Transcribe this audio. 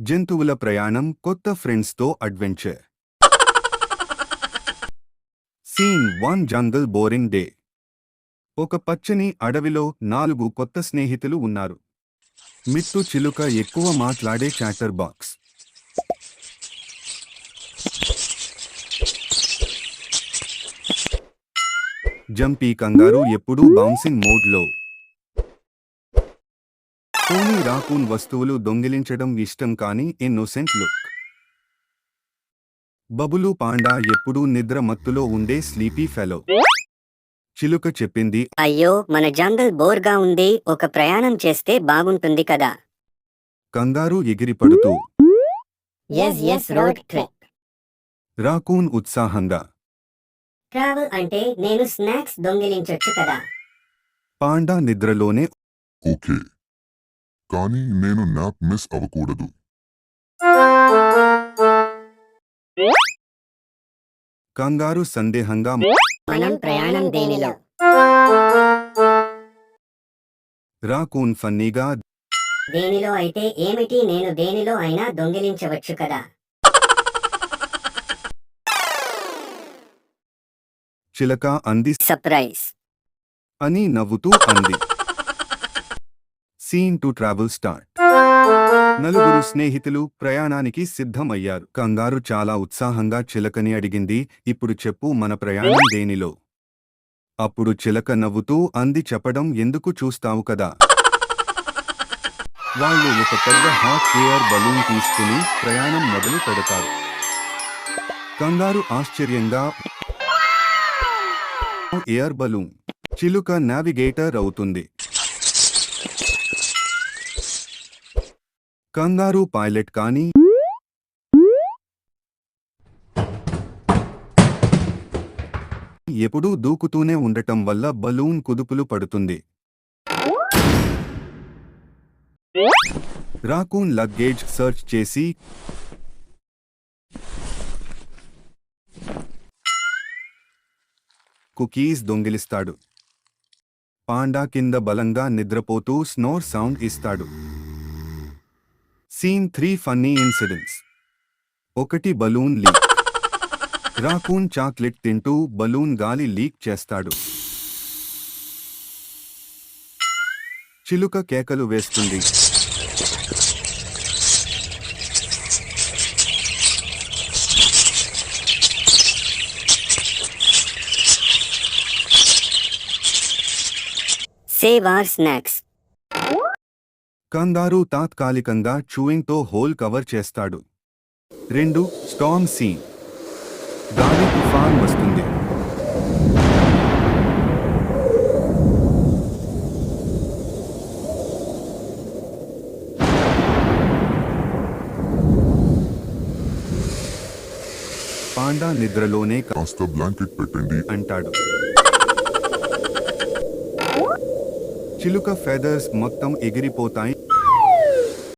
జంతువుల ప్రయాణం కొత్త ఫ్రెండ్స్తో adventure. Scene one jungle boring day. ఒక పచ్చని అడవిలో నాలుగు కొత్త స్నేహితులు ఉన్నారు. మిత్తు చిలుక ఎక్కువ మాట్లాడే చాటర్ బాక్స్. జంపీ కంగారు ఎప్పుడూ బౌన్సింగ్ మోడ్లో. టోనీ రాకూన్ వస్తువులు దొంగిలించడం ఇష్టం కాని ఇన్నోసెంట్ లుక్ బబులు పాండా ఎప్పుడూ నిద్ర మత్తులో ఉండే స్లీపీ ఫెలో చిలుక చెప్పింది అయ్యో మన జంగల్ బోర్గా ఉంది ఒక ప్రయాణం చేస్తే బాగుంటుంది కదా. కంగారు ఎగిరిపడుతూ. రాకూన్ ఉత్సాహంగా. ట్రావెల్ అంటే నేను స్నాక్స్ దొంగిలించొచ్చు కదా. పాండా నిద్రలోనే ఓకే. కానీ నేను నాప్ మిస్ అవ్వకూడదు. కంగారు సందేహంగా మనం ప్రయాణం దేనిలో? రాకూన్ ఫన్నీగా దేనిలో అయితే ఏమిటి నేను దేనిలో అయినా దొంగిలించవచ్చు కదా. చిలక అంది. సర్ప్రైజ్. అని నవ్వుతూ అంది. Scene two travel start. నలుగురు స్నేహితులు ప్రయాణానికి సిద్ధమయ్యారు. కంగారు చాలా ఉత్సాహంగా చిలకని అడిగింది. ఇప్పుడు చెప్పు మన ప్రయాణం దేనిలో? అప్పుడు చిలక నవ్వుతూ అంది. చెప్పడం ఎందుకు చూస్తావు కదా? వాళ్ళు ఒక పెద్ద హాట్ ఎయిర్ బలూన్ తీసుకుని ప్రయాణం మొదలు పెడతారు. కంగారు ఆశ్చర్యంగా ఎయిర్ బలూన్. చిలుక నావిగేటర్ అవుతుంది. కంగారు పైలట్ కానీ ఎప్పుడూ దూకుతూనే ఉండటం వల్ల బలూన్ కుదుపులు పడుతుంది. రాకూన్ లగ్గేజ్ సర్చ్ చేసి కుకీస్ దొంగిలిస్తాడు. పాండా కింద బలంగా నిద్రపోతూ స్నోర్ సౌండ్ ఇస్తాడు. Scene three funny incidents. ఒకటి బలూన్ లీక్. రాకూన్ చాక్లెట్ తింటూ బలూన్ గాలి లీక్ చేస్తాడు. చిలుక కేకలు వేస్తుంది. సేవ్ ఆర్ స్నాక్స్ కంగారు తాత్కాలికంగా చూయింగ్తో హోల్ కవర్ చేస్తాడు. రెండు స్టామ్ సీన్ గాలి తుఫాన్ వస్తుంది. పాండా నిద్రలోనే కాస్త బ్లాంకెట్ పెట్టండి. అంటాడు. చిలుక ఫెదర్స్ మొత్తం ఎగిరిపోతాయి